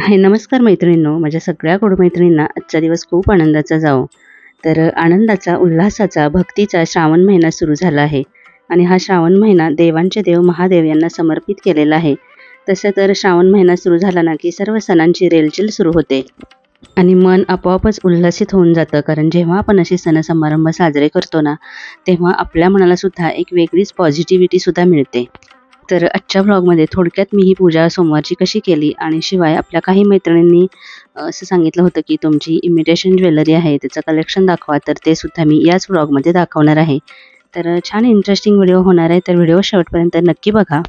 हाय नमस्कार मैत्रिणींनो. माझ्या सगळ्या गोड मैत्रिणींना आजचा दिवस खूप आनंदाचा जाओ तर आनंदाचा उल्हासाचा भक्तीचा श्रावण महिना सुरू झाला आहे. आणि हा श्रावण महिना देवांचे देव महादेव यांना समर्पित केलेला आहे. तसं तर श्रावण महिना सुरू झाला ना की सर्व सणांची रेलचेल सुरू होते. आणि मन आपोआपच उल्हसित होऊन जातं. कारण जेव्हा आपण असे सण समारंभ साजरे करतो ना तेव्हा आपल्या मनाला सुद्धा एक वेगळीच पॉझिटिव्हिटीसुद्धा मिळते. तर आजच्या व्लॉगमध्ये थोडक्यात मी ही पूजा सोमवारची कशी केली आणि शिवाय आपल्या काही मैत्रिणींनी असं सांगितलं होतं की तुमची इमिटेशन ज्वेलरी आहे त्याचं कलेक्शन दाखवा तर ते सुद्धा मी याच ब्लॉगमध्ये दाखवणार आहे. तर छान इंटरेस्टिंग व्हिडिओ होणार आहे तर व्हिडिओ शेवटपर्यंत नक्की बघा.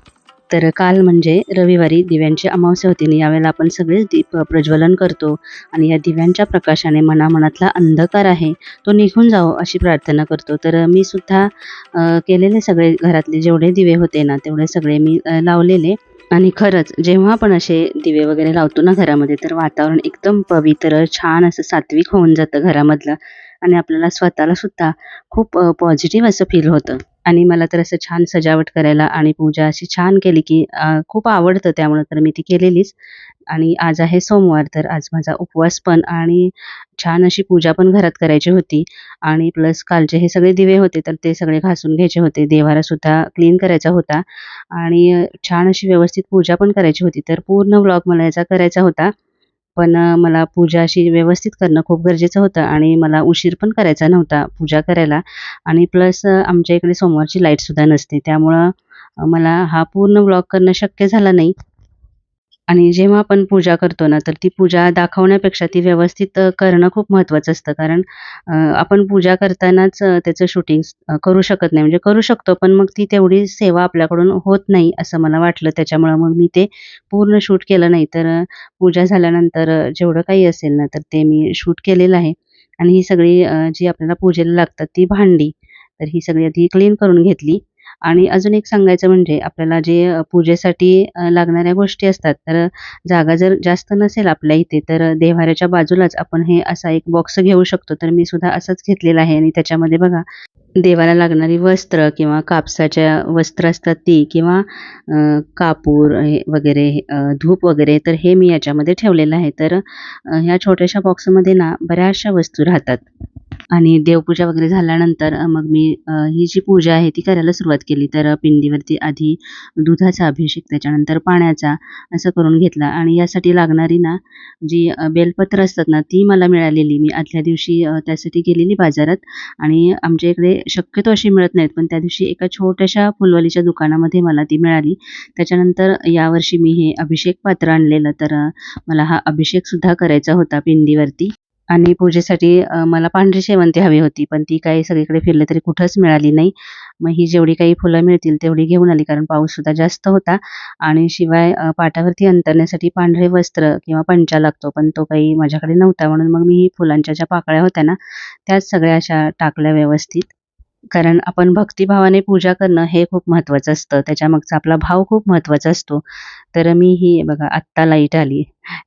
तर काल म्हणजे रविवारी दिव्यांची अमावस्या होती आणि यावेळेला आपण सगळेच दीप प्रज्वलन करतो आणि या दिव्यांच्या प्रकाशाने मनामनातला अंधकार आहे तो निघून जावो अशी प्रार्थना करतो. तर मी सुद्धा केलेले सगळे घरातले जेवढे दिवे होते ना तेवढे सगळे मी लावलेले. आणि खरंच जेव्हा आपण असे दिवे वगैरे लावतो ना घरामध्ये तर वातावरण एकदम पवित्र छान असं सात्विक होऊन जातं घरामधलं. आणि आपल्याला स्वतःला सुद्धा खूप पॉझिटिव्ह असं फील होतं. आणि मला तर असं छान सजावट करायला आणि पूजा अशी छान केली की खूप आवडतं त्यामुळं तर मी ती केलेलीच. आणि आज आहे सोमवार तर आज माझा उपवास पण आणि छान अशी पूजा पण घरात करायची होती. आणि प्लस कालचे हे सगळे दिवे होते तर ते सगळे घासून घ्यायचे होते. देवारा सुद्धा क्लीन करायचा होता. आणि छान अशी व्यवस्थित पूजा पण करायची होती. तर पूर्ण व्लॉग मला याचा करायचा होता. पण मला पूजा अशी व्यवस्थित करणं खूप गरजेचं होतं आणि मला उशीर पण करायचा नव्हता पूजा करायला. आणि प्लस आमच्या इकडे सोमवारची लाईटसुद्धा नसते. त्यामुळं मला हा पूर्ण ब्लॉग करणं शक्य झालं नाही. आणि जेव्हा आपण पूजा करतो ना तर ती पूजा दाखवण्यापेक्षा ती व्यवस्थित करणं खूप महत्त्वाचं असतं. कारण आपण पूजा करतानाच त्याचं शूटिंग करू शकत नाही. म्हणजे करू शकतो पण मग ती तेवढी सेवा आपल्याकडून होत नाही असं मला वाटलं. त्याच्यामुळं मग मी ते पूर्ण शूट केलं नाही. तर पूजा झाल्यानंतर जेवढं काही असेल ना तर ते मी शूट केलेलं आहे. आणि ही सगळी जी आपल्याला पूजेला लागतात ती भांडी तर ही सगळी आधी क्लीन करून घेतली. आणि अजून एक सांगायचं म्हणजे आपल्याला जे पूजेसाठी लागणाऱ्या गोष्टी असतात तर जागा जर जास्त नसेल आपल्या इथे तर देव्हाऱ्याच्या बाजूलाच आपण हे असा एक बॉक्स घेऊ शकतो. तर मी सुद्धा असंच घेतलेला आहे. आणि त्याच्यामध्ये बघा देवाला लागणारी वस्त्र किंवा कापसाच्या वस्त्र असतात ती किंवा कापूर वगैरे धूप वगैरे तर हे मी याच्यामध्ये ठेवलेलं आहे. तर ह्या छोट्याशा बॉक्समध्ये ना बऱ्याचशा वस्तू राहतात. आणि देवपूजा वगैरे झाल्यानंतर मग मी ही जी पूजा आहे ती करायला सुरुवात केली. तर पिंडीवरती आधी दुधाचा अभिषेक त्याच्यानंतर पाण्याचा असं करून घेतला. आणि यासाठी लागणारी ना जी बेलपत्र असतात ना ती मला मिळालेली. मी आदल्या दिवशी त्यासाठी गेलेली बाजारात. आणि आमच्या इकडे शक्यतो अशी मिळत नाहीत. पण त्या दिवशी एका छोट्याशा फुलवालीच्या दुकानामध्ये मला ती मिळाली. त्याच्यानंतर यावर्षी मी हे अभिषेक पात्र आणलेलं. तर मला हा अभिषेकसुद्धा करायचा होता पिंडीवरती. आणि पूजेसाठी मला पांढरी शेवंती हवी होती पण ती काही सगळीकडे फिरले तरी कुठंच मिळाली नाही. मग ही जेवढी काही फुलं मिळतील तेवढी घेऊन आली कारण पाऊससुद्धा जास्त होता. आणि शिवाय पाटावरती अंतरण्यासाठी पांढरे वस्त्र किंवा पंचा लागतो पण तो काही माझ्याकडे नव्हता. म्हणून मग मी ही फुलांच्या ज्या पाकळ्या होत्या ना त्याच सगळ्या अशा टाकल्या व्यवस्थित. कारण आपण भक्तिभावाने पूजा करणं हे खूप महत्त्वाचं असतं. त्याच्यामागचा आपला भाव खूप महत्त्वाचा असतो. तर मी ही बघा आत्ता लाइट आली.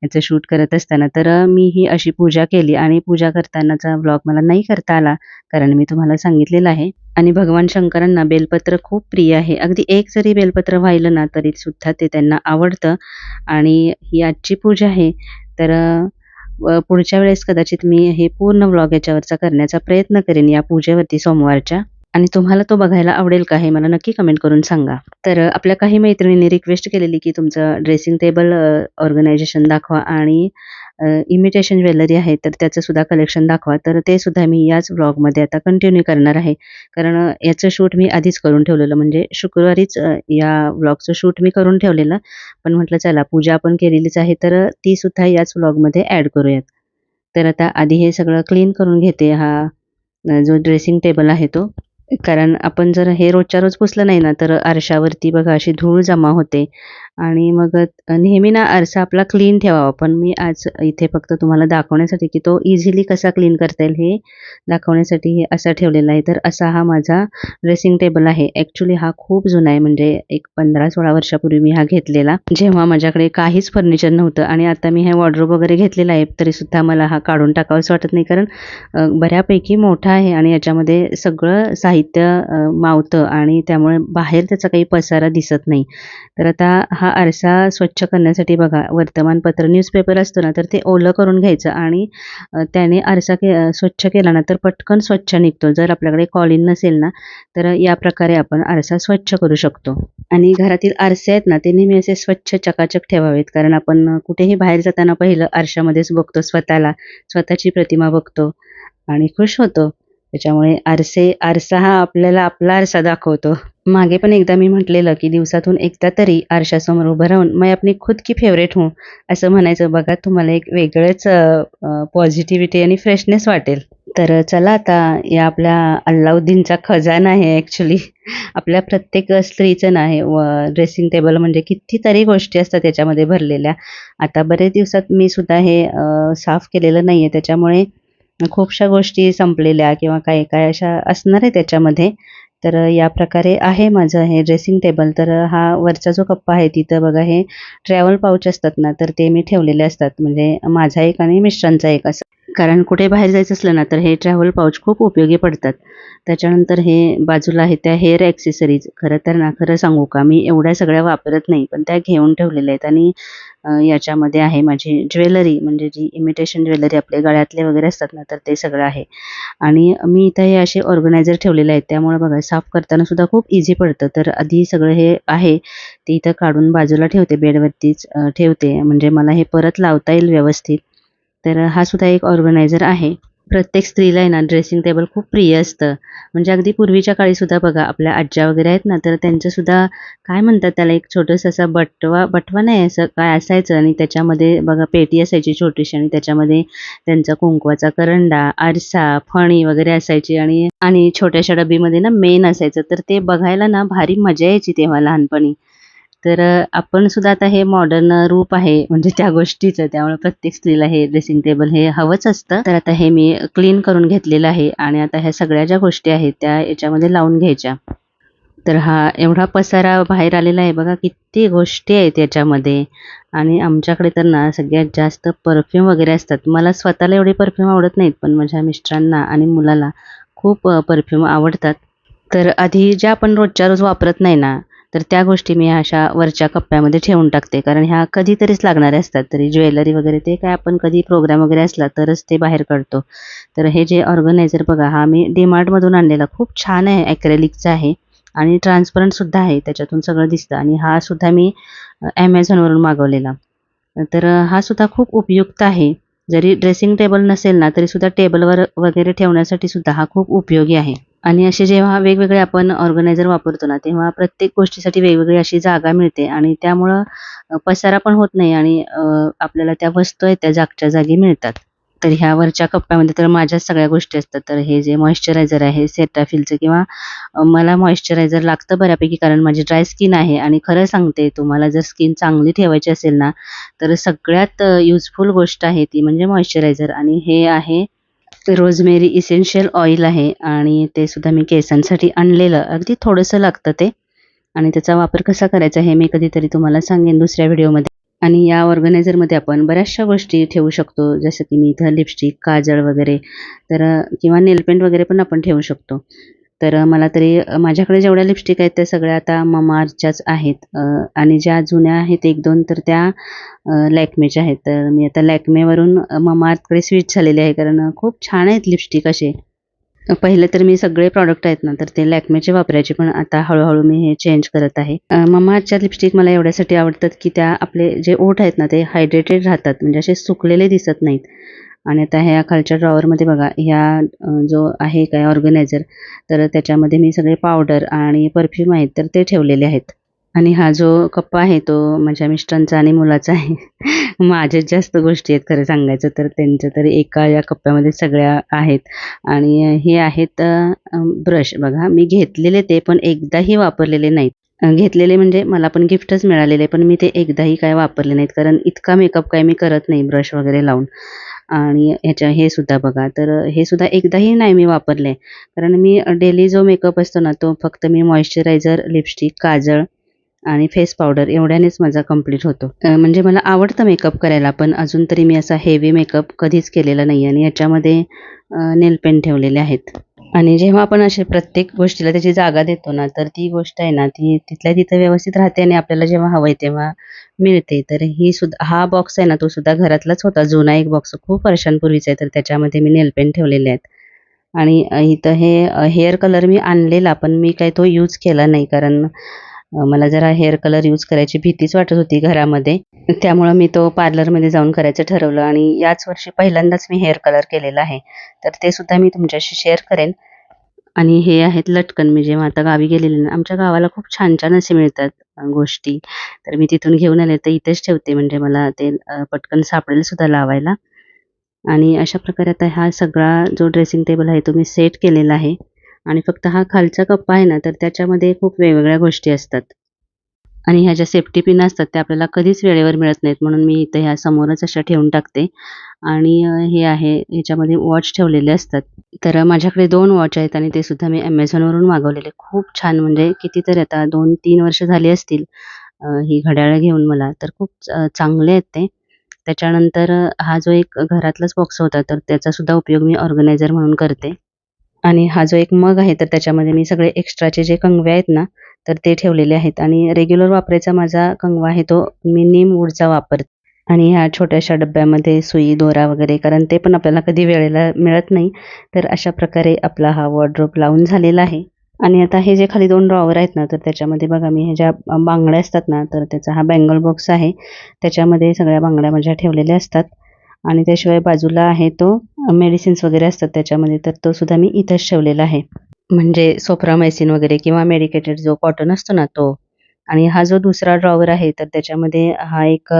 याचं शूट करत असताना तर मी ही अशी पूजा केली आणि पूजा करतानाचा व्लॉग मला नाही करता आला कारण मी तुम्हाला सांगितलेलं आहे. आणि भगवान शंकरांना बेलपत्र खूप प्रिय आहे. अगदी एक जरी बेलपत्र वाहिलं ना तरी सुद्धा ते त्यांना आवडतं. आणि ही आजची पूजा आहे. तर पुढच्या वेळेस कदाचित मी हे पूर्ण व्लॉग याच्यावरचा करण्याचा प्रयत्न करेन या पूजेवरती सोमवारच्या. आणि तुम्हाला तो बघायला आवडेल का हे मला नक्की कमेंट करून सांगा. तर आपल्या काही मैत्रिणींनी रिक्वेस्ट केलेली की तुमचं ड्रेसिंग टेबल ऑर्गनायझेशन दाखवा आणि इमिटेशन ज्वेलरी आहे तर त्याचं सुद्धा कलेक्शन दाखवा. तर ते सुद्धा मी याच व्लॉगमध्ये आता कंटिन्यू करणार आहे. कारण याचं शूट मी आधीच करून ठेवलेलं. म्हणजे शुक्रवारीच या व्लॉगचं शूट मी करून ठेवलेलं. पण म्हटलं चला पूजा आपण केलेलीच आहे. तर ती सुद्धा याच व्लॉगमध्ये ॲड करूयात. तर आता आधी हे सगळं क्लीन करून घेते हा जो ड्रेसिंग टेबल आहे तो. कारण आपण जर हे रोजच्या रोज पुसलं नाही ना तर आरशावरती बघा अशी धूळ जमा होते. आणि मग नेहमी ना आरसा आपला क्लीन ठेवावा. पण मी आज इथे फक्त तुम्हाला दाखवण्यासाठी की तो इझिली कसा क्लीन करता येईल हे दाखवण्यासाठी हे असा ठेवलेला आहे. तर असा हा माझा ड्रेसिंग टेबल आहे. ॲक्च्युली हा खूप जुना आहे. म्हणजे एक पंधरा सोळा वर्षापूर्वी मी हा घेतलेला. जेव्हा माझ्याकडे काहीच फर्निचर नव्हतं आणि आता मी हे वॉर्ड्रोब वगैरे घेतलेला आहे तरीसुद्धा मला हा काढून टाकावाच वाटत नाही. कारण बऱ्यापैकी मोठा आहे आणि याच्यामध्ये सगळं साहित्य साहित्य मावतं आणि त्यामुळे बाहेर त्याचा काही पसारा दिसत नाही. तर आता हा आरसा स्वच्छ करण्यासाठी बघा वर्तमानपत्र न्यूजपेपर असतो ना तर ते ओलं करून घ्यायचं आणि त्याने आरसा के स्वच्छ केला ना तर पटकन स्वच्छ निघतो. जर आपल्याकडे कॉलिन नसेल ना तर या प्रकारे आपण आरसा स्वच्छ करू शकतो. आणि घरातील आरसे आहेत ना ते नेहमी असे स्वच्छ चकाचक ठेवावेत. कारण आपण कुठेही बाहेर जाताना पहिलं आरशामध्येच बघतो स्वतःला स्वतःची प्रतिमा बघतो आणि खुश होतो. त्याच्यामुळे आरसे आरसा हा आपल्याला आपला आरसा दाखवतो. मागे पण एकदा मी म्हटलेलं की दिवसातून एकदा तरी आरशासमोर उभं राहून मैं आपली खुद की फेवरेट हूं असं म्हणायचं. बघा तुम्हाला एक वेगळंच पॉझिटिव्हिटी आणि फ्रेशनेस वाटेल. तर चला आता या आपल्या अल्लाउद्दीनचा खजाना आहे ॲक्च्युली आपल्या प्रत्येक स्त्रीचं ना व ड्रेसिंग टेबल म्हणजे कितीतरी गोष्टी असतात त्याच्यामध्ये भरलेल्या. आता बरेच दिवसात मी सुद्धा हे साफ केलेलं नाही आहे त्याच्यामुळे खूपशा गोष्टी संपलेल्या किंवा काही काय अशा असणार आहे त्याच्यामध्ये. तर या प्रकारे आहे माझं हे ड्रेसिंग टेबल तर हा वरचा जो कप्पा आहे तिथं बघा हे ट्रॅव्हल पाऊच असतात ना तर ते मी ठेवलेले असतात. म्हणजे माझा एक आणि मिस्टरांचा एक असं. कारण कुठे बाहेर जायचं असलं ना तर हे ट्रॅव्हल पाऊच खूप उपयोगी पडतात. त्याच्यानंतर हे बाजूला आहे त्या हेअर ॲक्सेसरीज खरं तर ना खरं सांगू का मी एवढ्या सगळ्या वापरत नाही पण त्या घेऊन ठेवलेल्या आहेत. आणि याच्यामध्ये आहे माझी ज्वेलरी म्हणजे जी इमिटेशन ज्वेलरी आपले गळ्यातले वगैरे असतात ना तर ते सगळं आहे. आणि मी इथं हे असे ऑर्गनायझर ठेवलेले आहेत. त्यामुळे बघा साफ करताना सुद्धा खूप इझी पडतं. तर आधी सगळं हे आहे ते इथं काढून बाजूला ठेवते बेडवरतीच ठेवते. म्हणजे मला हे परत लावता येईल व्यवस्थित. तर हा सुद्धा एक ऑर्गनायझर आहे. प्रत्येक स्त्रीला आहे ना ड्रेसिंग टेबल खूप प्रिय असतं. म्हणजे अगदी पूर्वीच्या काळी सुद्धा बघा आपल्या आज्या वगैरे आहेत ना तर त्यांचं सुद्धा काय म्हणतात त्याला एक छोटंसं असा बटवा बटवा नाही असं काय असायचं आणि त्याच्यामध्ये बघा पेटी असायची छोटीशी आणि त्याच्यामध्ये त्यांचा कुंकवाचा करंडा आरसा फणी वगैरे असायची आणि आणि छोट्याशा डबीमध्ये ना मेन असायचं. तर ते बघायला ना भारी मजा यायची तेव्हा लहानपणी. तर आपण सुद्धा आता हे मॉडर्न रूप आहे म्हणजे त्या गोष्टीचं त्यामुळे प्रत्येक स्त्रीला हे ड्रेसिंग टेबल हे हवंच असतं. तर आता हे मी क्लीन करून घेतलेलं आहे आणि आता ह्या सगळ्या ज्या गोष्टी आहेत त्या याच्यामध्ये लावून घ्यायच्या. तर हा एवढा पसारा बाहेर आलेला आहे बघा किती गोष्टी आहेत याच्यामध्ये. आणि आमच्याकडे तर ना सगळ्यात जास्त परफ्यूम वगैरे असतात. मला स्वतःला एवढे परफ्यूम आवडत नाहीत पण माझ्या मिस्टरांना आणि मुलाला खूप परफ्यूम आवडतात. तर आधी ज्या आपण रोजच्या रोज वापरत नाही ना तर त्या गोष्टी मी अशा वरच्या कप्प्यामध्ये ठेवून टाकते. कारण ह्या कधीतरीच लागणाऱ्या असतात. तरी ज्वेलरी वगैरे ते काय आपण कधी प्रोग्राम वगैरे असला तरच ते बाहेर काढतो. तर हे जे ऑर्गनायझर बघा हा मी डीमार्टमधून आणलेला. खूप छान आहे ॲक्रेलिकचा आहे. आणि ट्रान्सपरंटसुद्धा आहे. त्याच्यातून सगळं दिसतं. आणि हा सुद्धा मी ॲमेझॉनवरून मागवलेला. तर हा सुद्धा खूप उपयुक्त आहे. जरी ड्रेसिंग टेबल नसेल ना तरी सुद्धा टेबलवर वगैरे ठेवण्यासाठी सुद्धा हा खूप उपयोगी आहे. आणि असे जेव्हा वेगवेगळे आपण ऑर्गनायझर वापरतो ना तेव्हा प्रत्येक गोष्टीसाठी वेगवेगळी अशी जागा मिळते आणि त्यामुळं पसारा पण होत नाही आणि आपल्याला त्या वस्तू आहेत त्या जागच्या जागी मिळतात. तर ह्या वरच्या कप्प्यामध्ये तर माझ्याच सगळ्या गोष्टी असतात. तर हे जे मॉइश्चरायझर आहे सेटाफिलचं किंवा मला मॉइश्चरायझर लागतं बऱ्यापैकी कारण माझी ड्राय स्किन आहे आणि खरं सांगते तुम्हाला जर स्किन चांगली ठेवायची असेल ना तर सगळ्यात युजफुल गोष्ट आहे ती म्हणजे मॉइश्चरायझर आणि हे आहे रोजमेरी इसेन्शियल ऑइल आहे आणि ते सुद्धा मी केसांसाठी आणलेलं. अगदी थोडंसं लागतं ते. आणि त्याचा वापर कसा करायचा हे मी कधीतरी तुम्हाला सांगेन दुसऱ्या व्हिडिओमध्ये. आणि या ऑर्गनायझरमध्ये आपण बऱ्याचशा गोष्टी ठेवू शकतो. जसं की मी इथं लिपस्टिक काजळ वगैरे तर किंवा नेलपेंट वगैरे पण आपण ठेवू शकतो. तर मला तरी माझ्याकडे जेवढ्या लिपस्टिक आहेत त्या सगळ्या आता ममाअर्थच्याच आहेत. आणि ज्या जुन्या आहेत एक दोन तर त्या लॅक्मेच्या आहेत. तर मी आता लॅक्मेवरून अ, ममाअर्थकडे स्विच झालेले आहे. कारण खूप छान आहेत लिपस्टिक असे. पहिले तर मी सगळे प्रॉडक्ट आहेत ना तर ते लॅक्मेचे वापरायचे. पण आता हळूहळू मी हे चेंज करत आहे. अ, लिपस्टिक मला एवढ्यासाठी आवडतात की त्या आपले जे ओठ आहेत ना ते हायड्रेटेड राहतात. म्हणजे असे सुकलेले दिसत नाहीत. आणि आता ह्या खालच्या ड्रॉवरमध्ये बघा ह्या जो आहे काय ऑर्गनायझर तर त्याच्यामध्ये मी सगळे पावडर आणि परफ्यूम आहेत तर ते ठेवलेले आहेत. आणि हा जो कप्पा आहे तो माझ्या मिस्टरांचा आणि मुलाचा आहे. माझ्याच जास्त गोष्टी आहेत खरं सांगायचं तर. त्यांचं तर एका या कप्प्यामध्ये सगळ्या आहेत. आणि हे आहेत ब्रश बघा मी घेतलेले ते पण एकदाही वापरलेले नाहीत. घेतलेले म्हणजे मला पण गिफ्टच मिळालेले पण मी ते एकदाही काय वापरले नाहीत. कारण इतका मेकअप काय मी करत नाही ब्रश वगैरे लावून. आणि ह्याच्या हे सुद्धा बघा. तर हे सुद्धा एकदाही नाही मी वापरले. कारण मी डेली जो मेकअप असतो ना तो फक्त मी मॉइश्चरायझर लिपस्टिक काजळ आणि फेस पावडर एवढ्यानेच माझा कंप्लीट होतो. म्हणजे मला आवडतं मेकअप करायला पण अजून तरी मी असा हेवी मेकअप कधीच केलेला नाही आणि याच्यामध्ये नेल पेन ठेवलेले आहेत. आणि जेव्हा आपण असे प्रत्येक गोष्टीला त्याची जागा देतो ना तर ती गोष्ट आहे ना ती तिथल्या तिथं व्यवस्थित राहते आणि आपल्याला जेव्हा हवंय तेव्हा मिळते. तर ही सुद्धा हा बॉक्स आहे ना तो सुद्धा घरातलाच होता. जुना एक बॉक्स खूप वर्षांपूर्वीचा आहे तर त्याच्यामध्ये मी नेलपेन ठेवलेले आहेत. आणि इथं हे हेअर कलर मी आणलेला पण मी काय तो यूज केला नाही कारण मला जरा हेअर कलर यूज करायची भीतीच वाटत होती घरामध्ये. त्यामुळं मी तो पार्लरमध्ये जाऊन करायचं ठरवलं आणि याच वर्षी पहिल्यांदाच मी हेअर कलर केलेला आहे. तर ते सुद्धा मी तुमच्याशी शेअर करेन. आणि हे आहेत लटकन. मी जेव्हा आता गावी गेलेले ना आमच्या गावाला खूप छान छान असे मिळतात गोष्टी. तर मी तिथून घेऊन आले तर इथेच ठेवते म्हणजे मला ते पटकन सापडेल सुद्धा लावायला. आणि अशा प्रकारे आता हा सगळा जो ड्रेसिंग टेबल आहे तो मी सेट केलेला आहे. आणि फक्त हा खालचा कप्पा आहे ना तर त्याच्यामध्ये खूप वेगवेगळ्या गोष्टी असतात. आणि ह्या ज्या सेफ्टी पिन असतात त्या आपल्याला कधीच वेळेवर मिळत नाहीत म्हणून मी इथं ह्या समोरच अशा ठेवून टाकते. आणि हे आहे ह्याच्यामध्ये वॉच ठेवलेले असतात. तर माझ्याकडे दोन वॉच आहेत आणि ते सुद्धा मी ॲमेझॉनवरून मागवलेले. खूप छान म्हणजे कितीतरी आता दोन तीन वर्ष झाली असतील ही घड्याळं घेऊन मला. तर खूप च- चांगले आहेत ते. त्याच्यानंतर हा जो एक घरातलाच बॉक्स होता तर त्याचा सुद्धा उपयोग मी ऑर्गनायझर म्हणून करते. आणि हा जो एक मग आहे तर त्याच्यामध्ये मी सगळे एक्स्ट्राचे जे कंगवे आहेत ना तर ते ठेवलेले आहेत. आणि रेग्युलर वापरायचा माझा कंगवा आहे तो मी नीम वूडचा वापरते. आणि ह्या छोट्याशा डब्यामध्ये सुई दोरा वगैरे कारण ते पण आपल्याला कधी वेळेला मिळत नाही. तर अशा प्रकारे आपला हा वॉर्डरोब लावून झालेला आहे. आणि आता हे जे खाली दोन ड्रॉवर आहेत ना तर त्याच्यामध्ये बघा मी ह्या ज्या बांगड्या असतात ना तर त्याचा हा बँगल बॉक्स आहे. त्याच्यामध्ये सगळ्या बांगड्या माझ्या ठेवलेल्या असतात. आणि त्याशिवाय बाजूला आहे तो मेडिसिन्स वगैरे असतात त्याच्यामध्ये तर तो सुद्धा मी इथंच ठेवलेला आहे. म्हणजे सोफ्रामायसिन वगैरे किंवा मेडिकेटेड जो कॉटन असतो ना तो. आणि हा जो दुसरा ड्रॉवर आहे तर त्याच्यामध्ये हा एक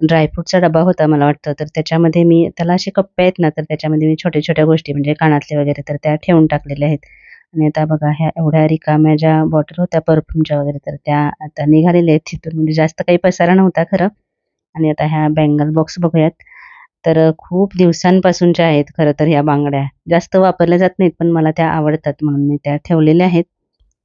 ड्रायफ्रूटचा डबा होता मला वाटतं. तर त्याच्यामध्ये मी त्याला असे कप्पे आहेत ना तर त्याच्यामध्ये मी छोट्या छोट्या गोष्टी म्हणजे कानातले वगैरे तर त्या ठेवून टाकलेल्या आहेत. आणि आता बघा ह्या एवढ्या रिकाम्या ज्या बॉटल होत्या परफ्यूमच्या वगैरे तर त्या आता निघालेल्या आहेत तिथून. म्हणजे जास्त काही पसारा नव्हता खरं. आणि आता ह्या बँगल बॉक्स बघूयात. तर खूप दिवसांपासूनच्या आहेत खरं तर ह्या बांगड्या. जास्त वापरल्या जात नाहीत पण मला त्या आवडतात म्हणून मी त्या ठेवलेल्या आहेत.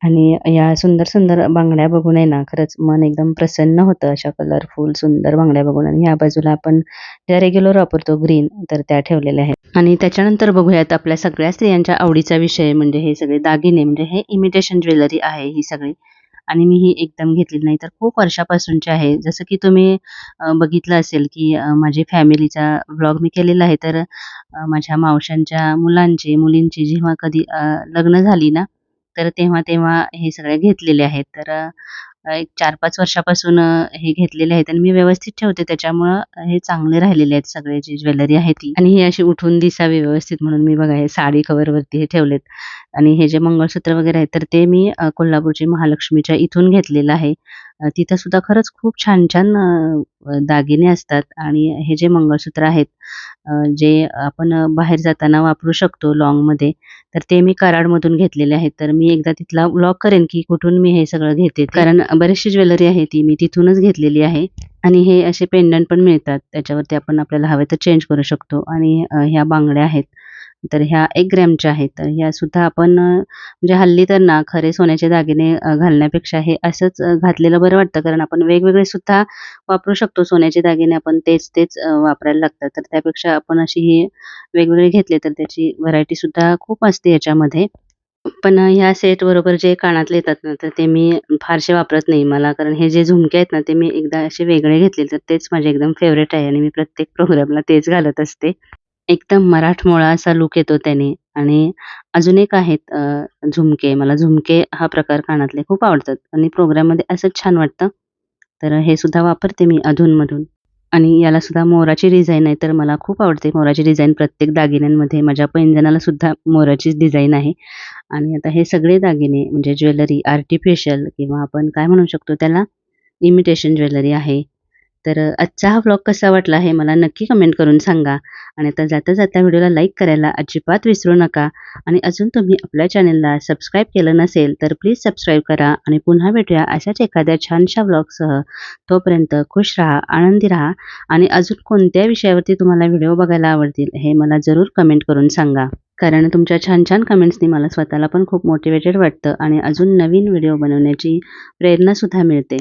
आणि या सुंदर सुंदर बांगड्या बघून आहे ना खरंच मन एकदम प्रसन्न होतं अशा कलरफुल सुंदर बांगड्या बघून. आणि ह्या बाजूला आपण ज्या रेग्युलर वापरतो ग्रीन तर त्या ठेवलेल्या आहेत. आणि त्याच्यानंतर बघूयात आपल्या सगळ्या स्त्रियांच्या आवडीचा विषय म्हणजे हे सगळे दागिने म्हणजे हे इमिटेशन ज्वेलरी आहे ही सगळी. आणि मी ही एकदम घेतलेली नाही. तर खूप वर्षापासूनची आहे. जसं की तुम्ही बघितलं असेल की माझी फॅमिलीचा व्लॉग मी केलेला आहे. तर माझ्या मावशांच्या मुलांची मुलींची जेव्हा कधी लग्न झाली ना तर तेव्हा तेव्हा हे सगळे घेतलेले आहेत. तर एक चार पाच वर्षापासून हे घेतलेले आहेत आणि मी व्यवस्थित ठेवते. त्याच्यामुळं हे चांगले राहिलेले आहेत सगळे जी ज्वेलरी आहे ती. आणि ही अशी उठून दिसावी व्यवस्थित म्हणून मी बघा हे साडी कव्हरवरती हे ठेवलेत. आणि हे जे मंगळसूत्र वगैरे आहेत तर ते मी कोल्हापूरची महालक्ष्मीच्या इथून घेतलेलं आहे. तिथं सुद्धा खरंच खूप छान छान दागिने असतात आणि हे जे मंगळसूत्र आहेत जे आपण बाहेर जाताना वापरू शकतो लॉंगमध्ये तर ते मी कराडमधून घेतलेले आहेत. तर मी एकदा तिथला व्लॉग करेन की कुठून मी हे सगळं घेते. कारण बरीचशी ज्वेलरी आहे ती मी तिथूनच घेतलेली आहे आणि हे असे पेंडंट पण मिळतात. त्याच्यावरती आपण आपल्याला हवे तर चेंज करू शकतो आणि ह्या बांगड्या आहेत. तर ह्या एक ग्रॅमच्या आहेत. तर ह्या सुद्धा आपण म्हणजे हल्ली तर ना खरे सोन्याचे दागिने घालण्यापेक्षा हे असंच घातलेलं बरं वाटतं. कारण आपण वेगवेगळे सुद्धा वापरू शकतो सोन्याचे दागिने. आपण तेच तेच वापरायला लागतात. तर त्यापेक्षा आपण अशी ही वेगवेगळे घेतले तर त्याची व्हरायटी सुद्धा खूप असते याच्यामध्ये. पण ह्या सेट बरोबर जे कानातले येतात ना तर ते मी फारसे वापरत नाही. मला कारण हे जे झुमके आहेत ना ते मी एकदा असे वेगळे घेतले तर तेच माझे एकदम फेवरेट आहे. आणि मी प्रत्येक प्रोग्रामला तेच घालत असते. एकदम मराठमोळा असा लुक येतो त्याने. आणि अजून एक आहेत अ, झुमके. मला झुमके हा प्रकार कानातले खूप आवडतात. आणि प्रोग्राममध्ये असंच छान वाटतं. तर हे सुद्धा वापरते मी अधूनमधून. आणि याला सुद्धा मोराची डिझाईन आहे तर मला खूप आवडते मोराची डिझाईन प्रत्येक दागिन्यांमध्ये. माझ्या पैंजणाला सुद्धा मोराचीच डिझाईन आहे. आणि आता हे सगळे दागिने म्हणजे ज्वेलरी आर्टिफिशियल किंवा आपण काय म्हणू शकतो त्याला इमिटेशन ज्वेलरी आहे. तर आजचा हा व्लॉग कसा वाटला हे मला नक्की कमेंट करून सांगा. आणि आता जाता जाता व्हिडिओला लाईक करायला अजिबात विसरू नका. आणि अजून तुम्ही आपल्या चॅनलला सबस्क्राईब केलं नसेल तर प्लीज सबस्क्राईब करा. आणि पुन्हा भेटूया अशाच एखाद्या छानशा व्लॉगसह तोपर्यंत खुश राहा आनंदी राहा. आणि अजून कोणत्या विषयावरती तुम्हाला व्हिडिओ बघायला आवडतील हे मला जरूर कमेंट करून सांगा. कारण तुमच्या छान छान कमेंट्सनी मला स्वतःला पण खूप मोटिवेटेड वाटतं. आणि अजून नवीन व्हिडिओ बनवण्याची प्रेरणासुद्धा मिळते.